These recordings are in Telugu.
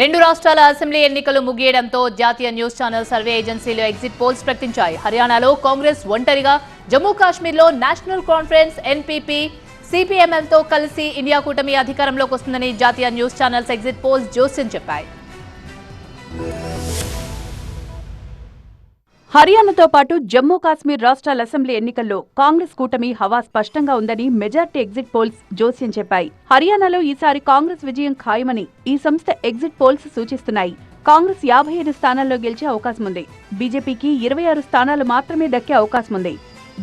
రెండు రాష్ట్రాల అసెంబ్లీ ఎన్నికలు ముగియడంతో జాతీయ న్యూస్ ఛానల్ సర్వే ఏజెన్సీలు ఎగ్జిట్ పోల్స్ ప్రకటించాయి. హర్యానాలో కాంగ్రెస్ ఒంటరిగా జమ్మూ కాశ్మీర్లో నేషనల్ కాన్ఫరెన్స్ ఎన్పీపీ సిపిఎంఎల్తో కలిసి ఇండియా కూటమి అధికారంలోకి వస్తుందని జాతీయ న్యూస్ ఛానల్స్ ఎగ్జిట్ పోల్స్ జోస్యం చెప్పాయి. హర్యానాతో పాటు జమ్మూ కాశ్మీర్ రాష్ట్రాల అసెంబ్లీ ఎన్నికల్లో కాంగ్రెస్ కూటమి హవా స్పష్టంగా ఉందని మెజార్టీ ఎగ్జిట్ పోల్స్ జోస్యం చెప్పాయి. హర్యానాలో ఈసారి కాంగ్రెస్ విజయం ఖాయమని ఈ సంస్థ ఎగ్జిట్ పోల్స్ సూచిస్తున్నాయి. కాంగ్రెస్ యాభై ఐదు స్థానాల్లో గెలిచే అవకాశం ఉంది. బీజేపీకి ఇరవై ఆరు స్థానాలు మాత్రమే దక్కే అవకాశం ఉంది.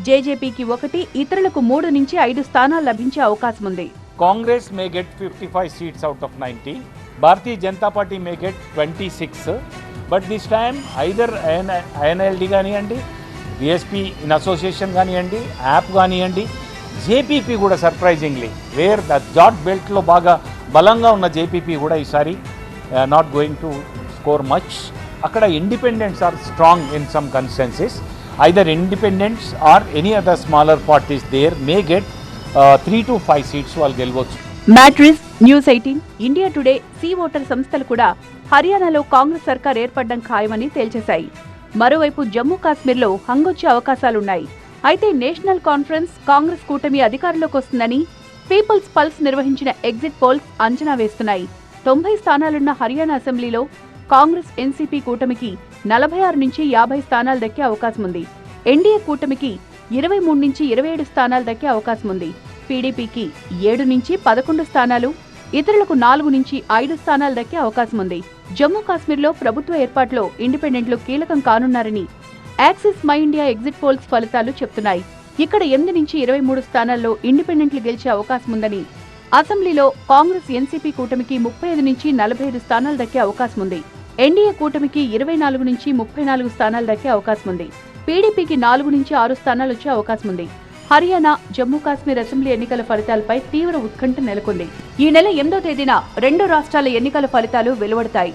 జేజేపీకి ఒకటి ఇతరులకు మూడు నుంచి ఐదు స్థానాలు లభించే అవకాశం ఉంది. Congress may get 55 seats out of 90. Bharatiya Janata Party may get but this time either IN INLD కానివ్వండి బిఎస్పీ ఇన్ అసోసియేషన్ కానివ్వండి యాప్ కానివ్వండి జేపీపీ కూడా సర్ప్రైజింగ్లీ. వేర్ ద జాట్ బెల్ట్లో బాగా బలంగా ఉన్న జేపీపీ కూడా ఈసారి not going to score much అక్కడ independents are strong in some consensus. Either independents are any other smaller parties there may get three to five seats వాళ్ళు గెలవచ్చు. Matrize news eighteen India today C voter సంస్థలు కూడా హర్యానాలో కాంగ్రెస్ సర్కార్ ఏర్పడడం ఖాయమని తేల్చేశాయి. మరోవైపు జమ్మూ కాశ్మీర్లో హంగొచ్చే అవకాశాలున్నాయి. అయితే నేషనల్ కాన్ఫరెన్స్ కాంగ్రెస్ కూటమి అధికారంలోకి వస్తుందని పీపుల్స్ పల్స్ నిర్వహించిన ఎగ్జిట్ పోల్స్ అంచనా వేస్తున్నాయి. తొంభై స్థానాలున్న హర్యానా అసెంబ్లీలో కాంగ్రెస్ ఎన్సీపీ కూటమికి నలభై ఆరు నుంచి యాభై స్థానాలు దక్కే అవకాశం ఉంది ఎన్డీఏ కూటమికి ఇరవై మూడు నుంచి ఇరవై ఏడు స్థానాలు దక్కే అవకాశం ఉంది పీడీపీకి ఏడు నుంచి పదకొండు స్థానాలు ఇతరులకు నాలుగు నుంచి ఐదు స్థానాలు దక్కే అవకాశం ఉంది. జమ్మూ కాశ్మీర్లో ప్రభుత్వ ఏర్పాటులో ఇండిపెండెంట్లు కీలకం కానున్నారని Axis My India exit polls ఫలితాలు చెప్తున్నాయి. ఇక్కడ ఎనిమిది నుంచి ఇరవై మూడు స్థానాల్లో ఇండిపెండెంట్లు గెలిచే అవకాశం ఉందని అసెంబ్లీలో కాంగ్రెస్ ఎన్సీపీ కూటమికి ముప్పై ఐదు నుంచి నలభై ఐదు స్థానాలు దక్కే అవకాశం ఉంది. ఎన్డీఏ కూటమికి ఇరవై నాలుగు నుంచి ముప్పై నాలుగు స్థానాలు దక్కే అవకాశం ఉంది. పీడీపీకి నాలుగు నుంచి ఆరు స్థానాలు వచ్చే అవకాశం ఉంది. హర్యానా జమ్మూ కాశ్మీర్ అసెంబ్లీ ఎన్నికల ఫలితాలపై తీవ్ర ఉత్కంఠ నెలకొంది. ఈ నెల ఎనిమిదో తేదీన రెండు రాష్ట్రాల ఎన్నికల ఫలితాలు వెలువడతాయి.